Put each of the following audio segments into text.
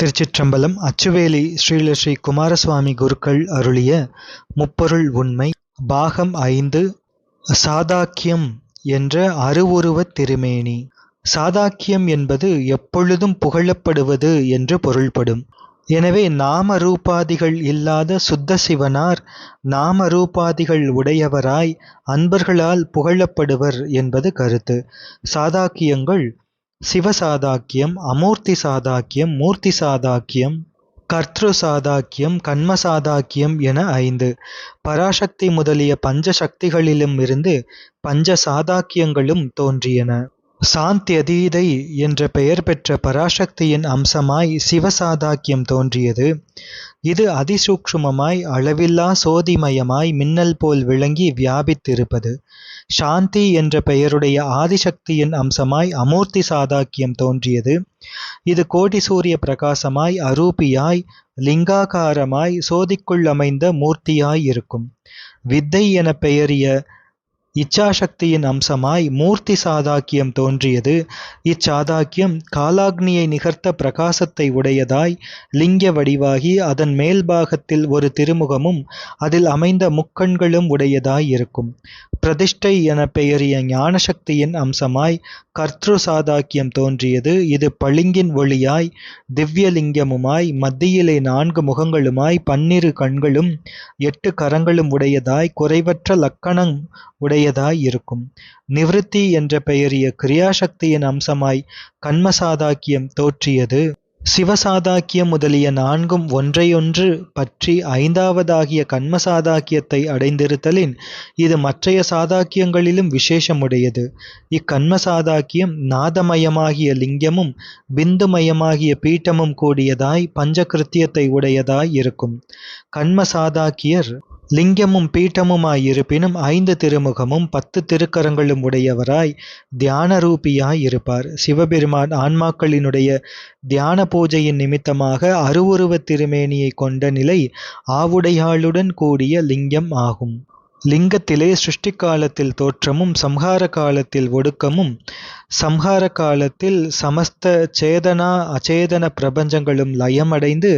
திருச்சிற்றம்பலம் அச்சுவேலி ஸ்ரீலஸ்ரீ குமாரசுவாமி குருக்கள் அருளிய முப்பொருள் உண்மை பாகம் ஐந்து சாதாக்கியம் என்ற அருவுருவத் திருமேனி. சாதாக்கியம் என்பது எப்பொழுதும் புகழப்படுவது என்று பொருள்படும். எனவே நாம ரூபாதிகள் இல்லாத சுத்த சிவனார் நாம ரூபாதிகள் உடையவராய் அன்பர்களால் புகழப்படுவர் என்பது கருத்து. சாதாக்கியங்கள் சிவசாதாக்கியம் அமூர்த்தி சாதாக்கியம் மூர்த்தி சாதாக்கியம் கர்த்ரு சாதாக்கியம் கண்ம சாதாக்கியம் என ஐந்து. பராசக்தி முதலிய பஞ்ச சக்திகளிலும் இருந்து பஞ்ச சாதாக்கியங்களும் தோன்றியன. சாந்தியதீதை என்ற பெயர் பெற்ற பராசக்தியின் அம்சமாய் சிவசாதாக்கியம் தோன்றியது. இது அதிசூக்ஷ்மமாய் அளவில்லா சோதிமயமாய் மின்னல் போல் விளங்கி வியாபித்திருப்பது. சாந்தி என்ற பெயருடைய ஆதிசக்தியின் அம்சமாய் அமூர்த்தி சாதாக்கியம் தோன்றியது. இது கோடி சூரிய பிரகாசமாய் அரூபியாய் லிங்காகாரமாய் சோதிக்குள் அமைந்த மூர்த்தியாய் இருக்கும். வித்தை என பெயரிய இச்சாசக்தியின் அம்சமாய் மூர்த்தி சாதாக்கியம் தோன்றியது. இச்சாதாக்கியம் காலாக்னியை நிகர்த்த பிரகாசத்தை உடையதாய் லிங்க வடிவாகி அதன் மேல்பாகத்தில் ஒரு திருமுகமும் அதில் அமைந்த முக்கண்களும் உடையதாய் இருக்கும். பிரதிஷ்டை என பெயரிய ஞானசக்தியின் அம்சமாய் கர்த்ரு சாதாக்கியம் தோன்றியது. இது பளிங்கின் ஒளியாய் திவ்யலிங்கமுமாய் மத்தியிலே நான்கு முகங்களுமாய் பன்னிரு கண்களும் எட்டு கரங்களும் உடையதாய் குறைவற்ற லக்கணம் உடைய உடையதாய் இருக்கும் நிவிருத்தி என்ற பெயரிய கிரியாசக்தியின் அம்சமாய் கண்மசாதாக்கியம் தோற்றியது. சிவசாதாக்கியம் முதலிய நான்கும் ஒன்றையொன்று பற்றி ஐந்தாவதாகிய கண்மசாதாக்கியத்தை அடைந்திருத்தலின் இது மற்றைய சாதாக்கியங்களிலும் விசேஷமுடையது. இக்கண்மசாதாக்கியம் நாதமயமாகிய லிங்கமும் பிந்துமயமாகிய பீட்டமும் கூடியதாய் பஞ்சகிருத்தியத்தை உடையதாய் இருக்கும். கண்மசாதாக்கியர் லிங்கமும் பீட்டமுமாயிருப்பினும் ஐந்து திருமுகமும் பத்து திருக்கரங்களும் உடையவராய் தியான ரூபியாய் இருப்பார். சிவபெருமான் ஆன்மாக்களினுடைய தியான பூஜையின் நிமித்தமாக அருவுருவத் திருமேனியை கொண்ட நிலை ஆவுடையாளுடன் கூடிய லிங்கம் ஆகும். லிங்கத்திலே சிருஷ்டி காலத்தில் தோற்றமும் சம்ஹார காலத்தில் ஒடுக்கமும் சம்ஹார காலத்தில் சமஸ்த சேதனா அச்சேதன பிரபஞ்சங்களும் லயமடைந்து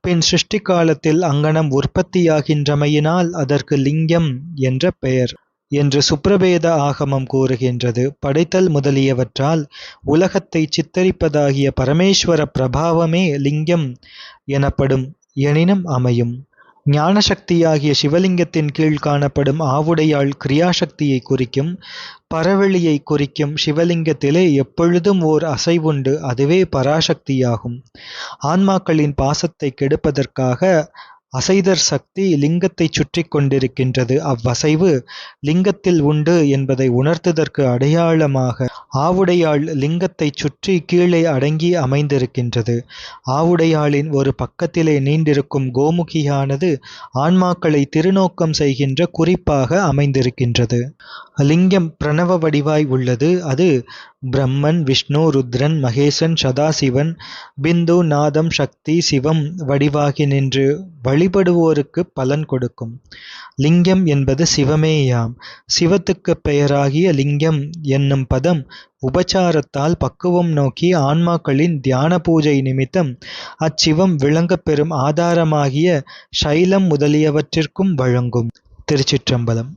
பின் சிருஷ்டி காலத்தில் அங்கனம் உற்பத்தியாகின்றமையினால் அதற்கு லிங்கம் என்ற பெயர் என்று சுப்ரபேத ஆகமம் கூறுகின்றது. படைத்தல் முதலியவற்றால் உலகத்தை சித்தரிப்பதாகிய பரமேஸ்வர பிரபாவமே லிங்கம் எனப்படும் எனினும் அமையும். ஞானசக்தியாகிய சிவலிங்கத்தின் கீழ் காணப்படும் ஆவுடையாள் கிரியாசக்தியை குறிக்கும் பரவெளியை குறிக்கும் சிவலிங்கத்திலே எப்பொழுதும் ஓர் அசைவுண்டு அதுவே பராசக்தியாகும். ஆன்மாக்களின் பாசத்தை கெடுப்பதற்காக அசைதர் சக்தி லிங்கத்தை சுற்றி கொண்டிருக்கின்றது. அவ்வசைவு லிங்கத்தில் உண்டு என்பதை உணர்த்துதற்கு அடையாளமாக ஆவுடையாள் லிங்கத்தை சுற்றி கீழே அடங்கி அமைந்திருக்கின்றது. ஆவுடையாளின் ஒரு பக்கத்திலே நீண்டிருக்கும் கோமுகியானது ஆன்மாக்களை திருநோக்கம் செய்கின்ற குறிப்பாக அமைந்திருக்கின்றது. லிங்கம் பிரணவ வடிவாய் உள்ளது. அது பிரம்மன் விஷ்ணு ருத்ரன் மகேசன் சதாசிவன் பிந்து நாதம் சக்தி சிவம் வடிவாகி நின்று வழிபடுவோருக்கு பலன் கொடுக்கும். லிங்கம் என்பது சிவமேயாம். சிவத்துக்கு பெயராகிய லிங்கம் என்னும் பதம் உபச்சாரத்தால் பக்குவம் நோக்கி ஆன்மாக்களின் தியான பூஜை நிமித்தம் அச்சிவம் விளங்கப் பெறும் ஆதாரமாகிய சைலம் முதலியவற்றிற்கும் வழங்கும். திருச்சிற்றம்பலம்.